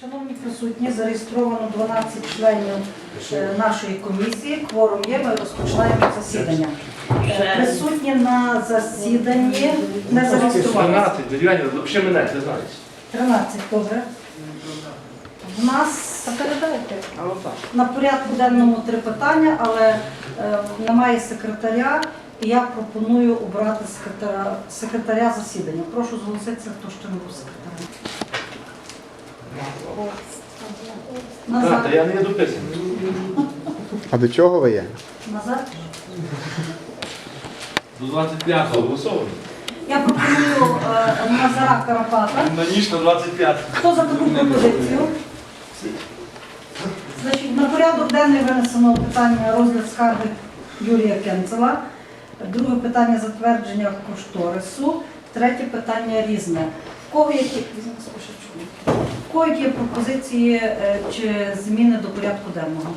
Шановні присутні, зареєстровано 12 членів е, нашої комісії. Кворум є, ми розпочинаємо засідання. Е, Присутні на засіданні не зареєструвалися. 12, Дерев'яні, взагалі мене, ти знаєш. 13, добре. В нас передайте. На порядку денному три питання, але е, немає секретаря, і я пропоную обрати секретаря, секретаря засідання. Прошу зголоситися, хто ще не був секретарем. Назад. та я не дописаний. А до чого ви є? Назад. До 25-го голосований. Я пропоную е, Назара Карапата. На ніч на 25. Хто за таку пропозицію? Значить, на порядок денний винесено питання розгляд скарги Юрія Кенцела. Друге питання затвердження кошторису. Третє питання різне. В кого які, в кого є пропозиції е, чи зміни до порядку денного?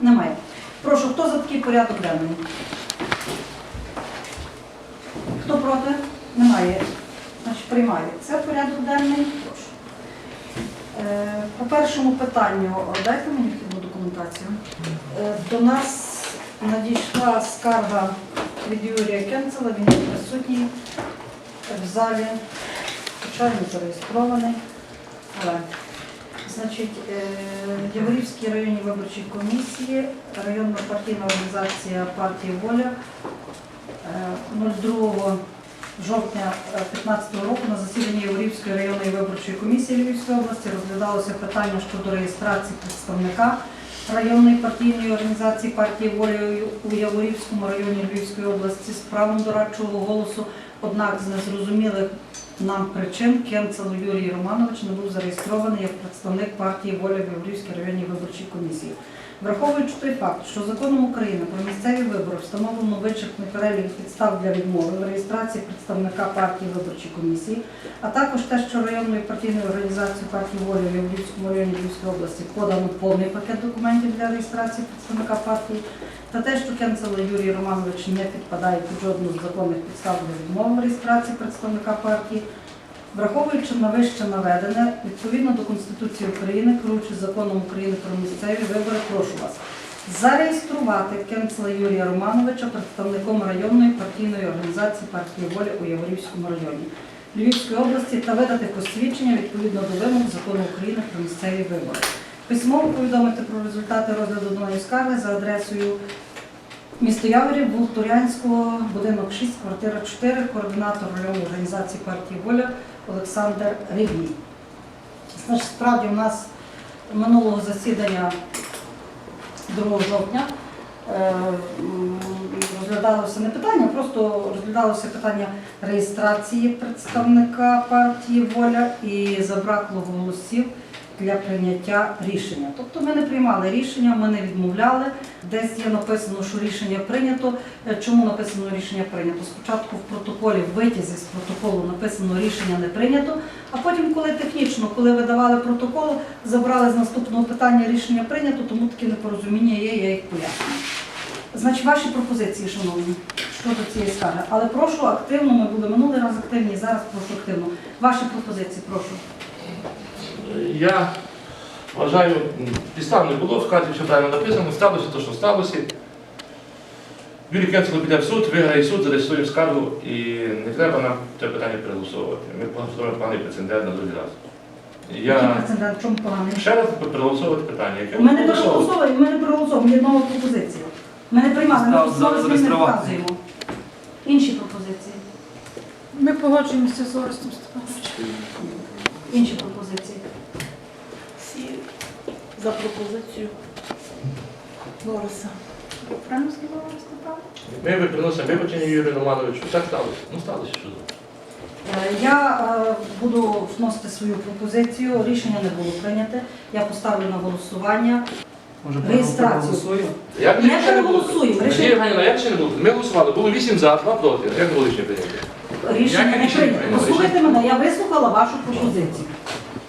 Немає. Прошу, хто за такий порядок денний? Хто проти? Немає. Значить, приймаю. Це порядок денний. Прошу. Е, По першому питанню, дайте мені вхідну документацію. Е, До нас надійшла скарга від Юрія Кенцела, він присутній в залі, хоча він зареєстрований. Але, значить, е, в Яворівській районній виборчій комісії, районна партійна організація партії Воля е, 02 жовтня 2015 року на засіданні Яворівської районної виборчої комісії Львівської області розглядалося питання щодо реєстрації представника районної партійної організації партії волі у Яворівському районі Львівської області з правом дорадчого голосу. Однак з незрозумілих нам причин Кенцел Юрій Романович не був зареєстрований як представник партії воля в Яворівській районній виборчій комісії. Враховуючи той факт, що законом України про місцеві вибори встановлено вичерпний перелік підстав для відмови в реєстрації представника партії виборчої комісії, а також те, що районною партійною організацією партії волі в Львівському районі Львівської області подано повний пакет документів для реєстрації представника партії, та те, що Кенцело Юрій Романович не підпадає під жодну з законних підстав для відмови в реєстрації представника партії, Враховуючи на вище наведене, відповідно до Конституції України, керуючи законом України про місцеві вибори, прошу вас зареєструвати Кенцела Юрія Романовича представником районної партійної організації партії волі у Яворівському районі Львівської області та видати посвідчення відповідно до вимог закону України про місцеві вибори. Письмово повідомити про результати розгляду даної скарги за адресою Місто Яворів, вулик Турянського, будинок 6, квартира 4, координатор районної організації партії Воля Олександр Рівній. Значить, справді у нас минулого засідання 2 жовтня е, розглядалося не питання, просто розглядалося питання реєстрації представника партії Воля і забракло голосів для прийняття рішення. Тобто ми не приймали рішення, ми не відмовляли. Десь є написано, що рішення прийнято. Е, Чому написано рішення прийнято? Спочатку в протоколі, в витязі з протоколу написано рішення не прийнято, а потім, коли технічно, коли видавали протокол, забрали з наступного питання рішення прийнято, тому таке непорозуміння є, я їх пояснюю. Значить, ваші пропозиції, шановні, щодо цієї скарги. Але прошу активно, ми були минулий раз активні, зараз прошу активно. Ваші пропозиції, прошу. Я вважаю, підстав не було, в хаті все правильно написано, сталося те, що сталося. Юрій Кенцело піде в суд, виграє суд, зареєструє скаргу і не треба нам це питання переголосовувати. Ми поставимо поганий прецедент на другий раз. Я прецедент, в чому поганий? ще раз переголосовувати питання, яке Ми не проголосовано. проголосовуємо, ми не проголосовуємо, є нова пропозиція. Ми не приймали, ми Став просто зараз не зареєструвати. вказуємо. Інші пропозиції. Ми погоджуємося з Орестом Степановичем. Інші пропозиції. За пропозицію. Правильно сказала Степанович? Ми приносимо вибачення Юрію Романовичу. Так сталося. Ну сталося що. Е, Я е, буду вносити свою пропозицію. Рішення не було прийняте. Я поставлю на голосування. Може, Реєстрацію. проголосуємо? Як Не рішення було? переголосуємо, рішення- Євгенівна, як ще не було? Ми голосували, було 8 за, 2 проти. Як було рішення прийняти? Рішення не рішення прийнято. прийняли? Послухайте мене, я вислухала вашу пропозицію.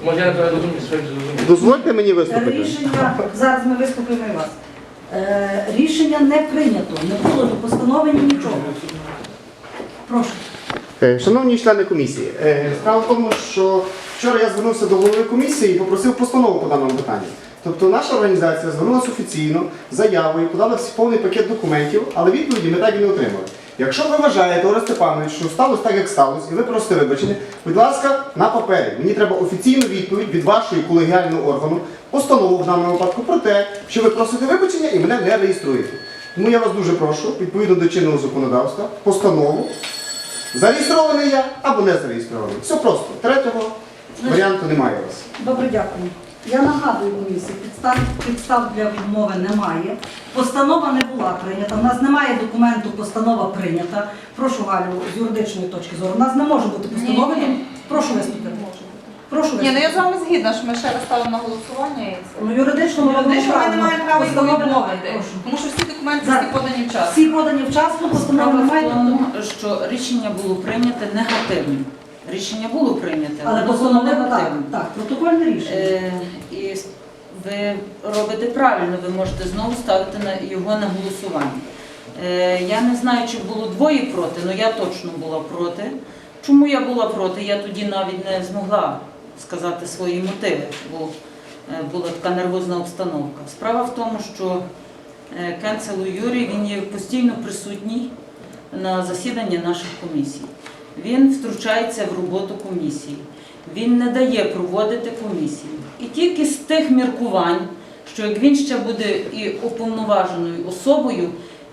Може, я своїм зрозуміти. Дозвольте мені виступити. Рішення зараз ми вислухаємо і вас. Е, Рішення не прийнято, не було постановлені нічого. Прошу. Е, Шановні члени комісії, е, справа в тому, що Вчора я звернувся до голови комісії і попросив постанову по даному питанню. Тобто наша організація звернулася офіційно заявою, подала всі повний пакет документів, але відповіді ми так і не отримали. Якщо ви вважаєте, Орес Степанович, що сталося так, як сталося, і ви просите вибачення, будь ласка, на папері. Мені треба офіційну відповідь від вашої колегіального органу, постанову в даному випадку про те, що ви просите вибачення і мене не реєструєте. Тому я вас дуже прошу, відповідно до чинного законодавства, постанову, зареєстрований я або не зареєстрований. Все просто. Третього варіанту немає у вас. Добре, дякую. Я нагадую комісії, підстав, підстав для відмови немає. Постанова не була прийнята. У нас немає документу, постанова прийнята. Прошу Галю, з юридичної точки зору. У нас не може бути постанови. Ні, ні. Прошу виступити. Прошу Ні, ну я з вами згідна, що ми ще раз ставимо на голосування і це. Ну, юридично ми Юридично ми не маємо права його відмовити, Прошу. тому що всі документи всі подані вчасно. Всі подані вчасно, постанови Справа в тому, що рішення було прийнято негативним. Рішення було прийняте, Але воно було постанова так, негативним. так, протокольне рішення. Е, ви робите правильно, ви можете знову ставити його на голосування. Е, Я не знаю, чи було двоє проти, але я точно була проти. Чому я була проти? Я тоді навіть не змогла сказати свої мотиви, бо е, була така нервозна обстановка. Справа в тому, що е, Кенцелу Юрій він є постійно присутній на засіданні наших комісій. Він втручається в роботу комісії. Він не дає проводити комісії. І тільки з тих міркувань, що як він ще буде і уповноваженою особою,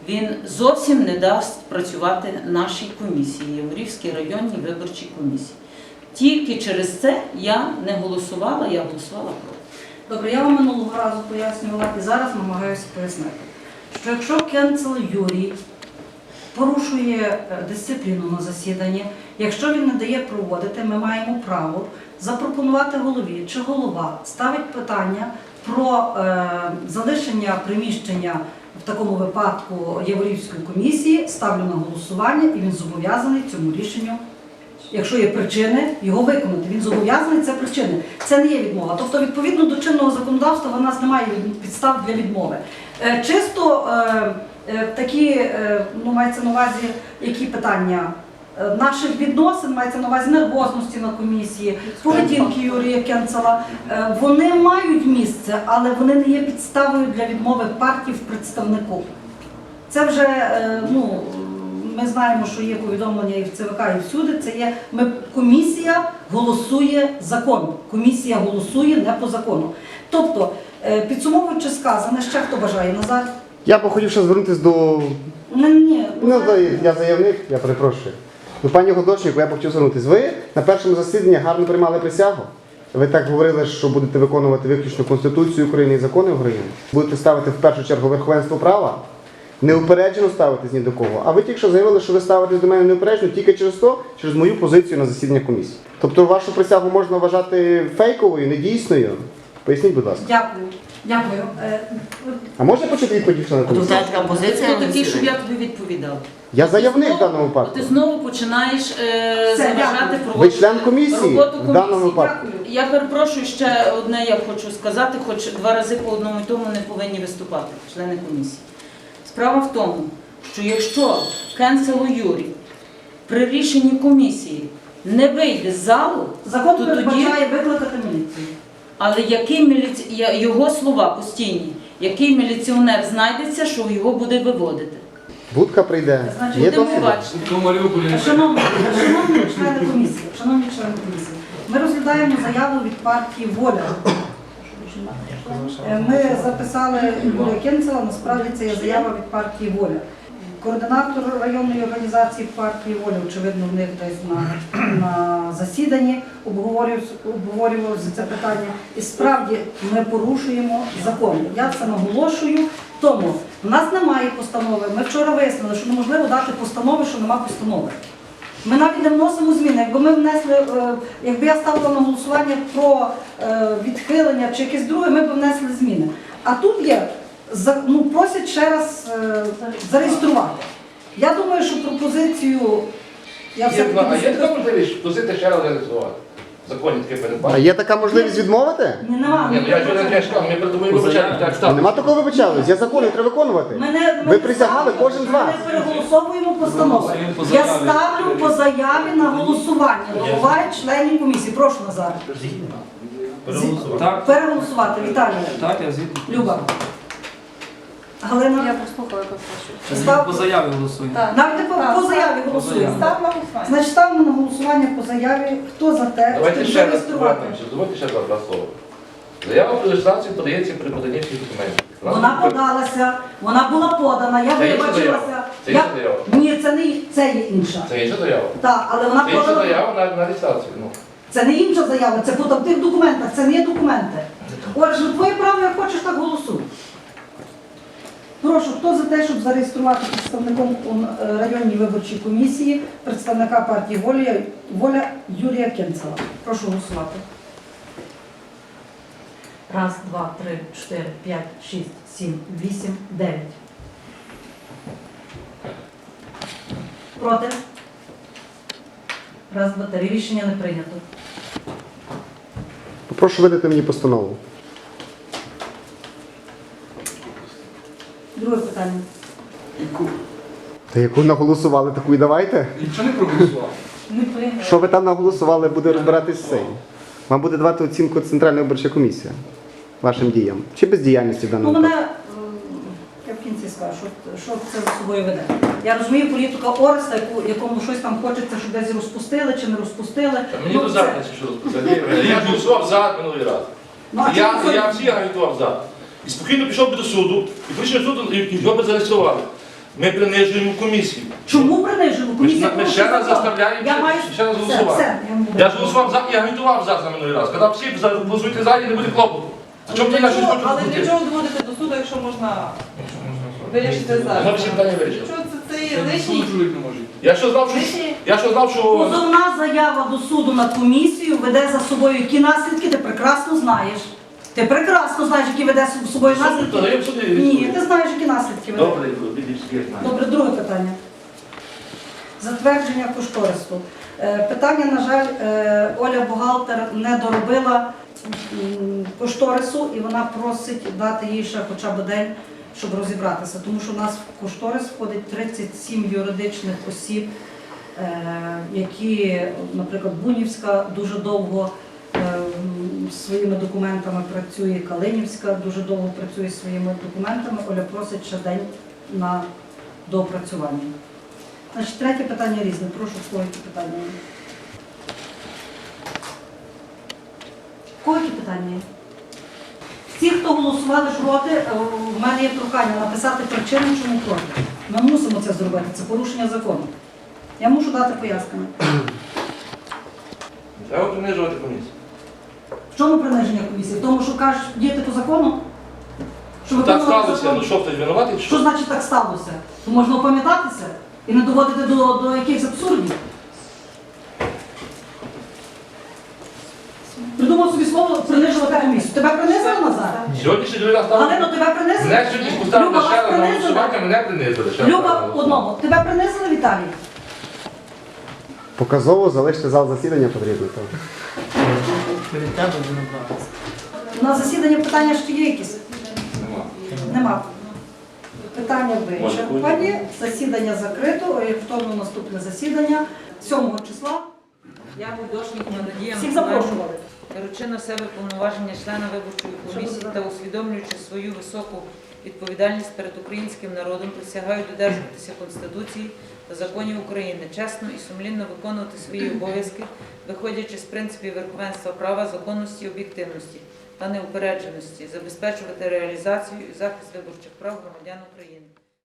він зовсім не дасть працювати нашій комісії, Яворівській районній виборчій комісії. Тільки через це я не голосувала, я голосувала проти. Добре, я вам минулого разу пояснювала і зараз намагаюся пояснити, що якщо Кенцел Юрій порушує е, дисципліну на засіданні, якщо він не дає проводити, ми маємо право запропонувати голові чи голова ставить питання про е, залишення приміщення в такому випадку Яворівської комісії, ставлю на голосування і він зобов'язаний цьому рішенню Якщо є причини, його виконати. Він зобов'язаний це причини. Це не є відмова. Тобто, відповідно до чинного законодавства, в нас немає підстав для відмови. Е, Чисто такі, е, ну мається на увазі, які питання е, наших відносин, мається на увазі нервозності на комісії, поведінки Юрія Кенцела, е, вони мають місце, але вони не є підставою для відмови партії в представнику. Це вже е, ну. Ми знаємо, що є повідомлення і в ЦВК, і всюди. Це є ми комісія голосує закон. Комісія голосує не по закону. Тобто, е, підсумовуючи сказане, ще хто бажає назад? Я б хотів ще звернутися до. Ні, ні, Ну, назад. я заявник, я перепрошую. До пані Годочнику я б хотів звернутися. Ви на першому засіданні гарно приймали присягу. Ви так говорили, що будете виконувати виключно Конституцію України і закони України. Будете ставити в першу чергу верховенство права, неупереджено ставитись ні до кого. А ви тільки що заявили, що ви ставитесь до мене неупереджено тільки через то, через мою позицію на засідання комісії. Тобто вашу присягу можна вважати фейковою, недійсною. Поясніть, будь ласка. Дякую. Дякую. Е, А можна почути відповідь члена комісії? Хто такий, щоб я тобі відповідала? Я заявник в даному випадку. Ти знову починаєш е, Все, заважати дякую. Ви член комісії роботу в даному комісії. випадку. Я перепрошую ще одне, я хочу сказати, хоч два рази по одному і тому не повинні виступати члени комісії. Справа в тому, що якщо Кенсело Юрій при рішенні комісії не вийде з залу, Закон то тоді, передбачає викликати міліцію. Але який міліці... його слова постійні, який міліціонер знайдеться, що його буде виводити? Будка прийде. Значить, Є Будемо досвід? бачити. Шановні члени комісії, шановні члени комісії, ми розглядаємо заяву від партії Воля. Е, Ми записали Юрія Кенцела, насправді це є заява від партії Воля. Координатор районної організації партії Воля, очевидно, в них десь на, на засіданні обговорював, обговорював це питання. І справді ми порушуємо закон. Я це наголошую. Тому в нас немає постанови. Ми вчора вияснили, що неможливо дати постанови, що нема постанови. Ми навіть не вносимо зміни. Якби ми внесли, е, якби я ставила на голосування про е, відхилення чи якесь друге, ми б внесли зміни. А тут є, за- ну, просять ще раз е, зареєструвати. Я думаю, що пропозицію я Є, все-таки а є така можливість просити ще раз реалізувати? Законі таке А передбачено. є така можливість відмовити? Ні, нема. Ні, ну я ж я ж кажу, ми передамо вибачаємо, так А. Нема такого вибачались, є закони, треба виконувати. Мене, Ви присягали, ставлю, кожен з вас. Ми не переголосовуємо постанову. Я ставлю по заяві на голосування. Добувають членів комісії. Прошу Назар. Так, Переголосувати. Віталій. так, я згідно. Люба. Галина. Я прослухала, як прошу. Став- По заяві голосую. Так. Навіть по, Так, по так. заяві голосуємо. Став на голосування. Значить, ставимо на голосування по заяві. Хто за те, Давайте щоб ще раз зареєструвати? повернемося, дозвольте ще два слова. Заява про реєстрацію подається при поданні всіх документів. Вона подалася, вона була подана, я Це інша вибачилася. заява. Це Я- інша заява. Ні, це не це є інша. Це інша заява. Так, але вона Це інша подана. заява на, на реєстрацію. Ну. Це не інша заява, це по тих документах, це не є документи. Отже, твоє право, як хочеш, так голосуй. Прошу, хто за те, щоб зареєструвати представником у е, районній виборчій комісії представника партії Воля, Воля Юрія Кенцева? Прошу голосувати. Раз, два, три, чотири, п'ять, шість, сім, вісім, дев'ять. Проти? Раз, два, три. Рішення не прийнято. Попрошу видати мені постанову. Друге питання. Та яку наголосували, таку і давайте. Нічого не проголосував. Не прийнято. Що ви там наголосували, буде розбиратись все. Вам буде давати оцінку Центральна виборча комісія вашим діям чи бездіяльності в Ну, даному мене, випадку. м, я в кінці скажу, що, що це за собою веде. Я розумію політика Ореста, яку, якому щось там хочеться, щоб десь розпустили чи не розпустили. Та Мені Ну, до це- що розписали. Я голосував за минулий раз. Ну, а Я, це- я всі агітував за. І спокійно пішов би до суду, і прийшов суду, і його би зареєстрували. Ми принижуємо комісію. Чому принижили? Комісія Ми ще раз заставляємо, Я ще- маю... ще раз голосувати. все, я. Я ж голосував за і агітував за за минулий раз. Казав всі за- голосуйте за і не буде клопоту. А чому ти Для щось чого- Але для чого доводити до суду, якщо можна вирішити зараз? всі питання. Що це, це є лишній? Я що знав, що Лишній? я що знав, що Позовна заява до суду на комісію веде за собою які наслідки, ти прекрасно знаєш. Ти прекрасно знаєш, які веде з собою наслідки. Ні, ти знаєш, які наслідки веде. добре. Добре, друге питання. Затвердження кошторису. Е, Питання, на жаль, е, Оля бухгалтер не доробила кошторису і вона просить дати їй ще хоча б день, щоб розібратися. Тому що у нас в кошторис входить 37 юридичних осіб, е, які, наприклад, Бунівська дуже довго своїми документами працює, Калинівська дуже довго працює своїми документами. Оля просить ще день на доопрацювання. Значить, третє питання різне. Прошу в питання. Кого питання? Ті, хто голосували проти, е, в мене є прохання написати причину, чому проти. Ми мусимо це зробити, це порушення закону. Я мушу дати пояснення. Треба принижувати комісію. В чому приниження комісії? В тому, що кажеш діяти по закону? Що Так виконувати сталося, закон? ну що хтось винуватий? Що Що? значить так сталося? То можна опам'ятатися і не доводити до, до якихось абсурдів. Придумав собі слово принижувати комісію. Тебе принизили Назар? Сьогодні ще другий раз стало. Галино, тебе принизили? Мене сьогодні поставили Люба, ще вас на принизили? голосування, мене принизили. ще раз на Люба, голосування. одного. Тебе принизили, Віталій? Показово залиште зал засідання потрібно. то. Перед тебе вже набралися. На засідання питання ще є якісь? Нема. Нема. Питання вичерпані. Засідання закрито. Орієнтовно наступне засідання 7 числа. Я Будошник Надія Всіх запрошували. беручи на себе повноваження члена виборчої комісії та усвідомлюючи свою високу відповідальність перед українським народом, присягаю додержуватися Конституції та законів України, чесно і сумлінно виконувати свої обов'язки, виходячи з принципів верховенства права, законності, об'єктивності та неупередженості, забезпечувати реалізацію і захист виборчих прав громадян України.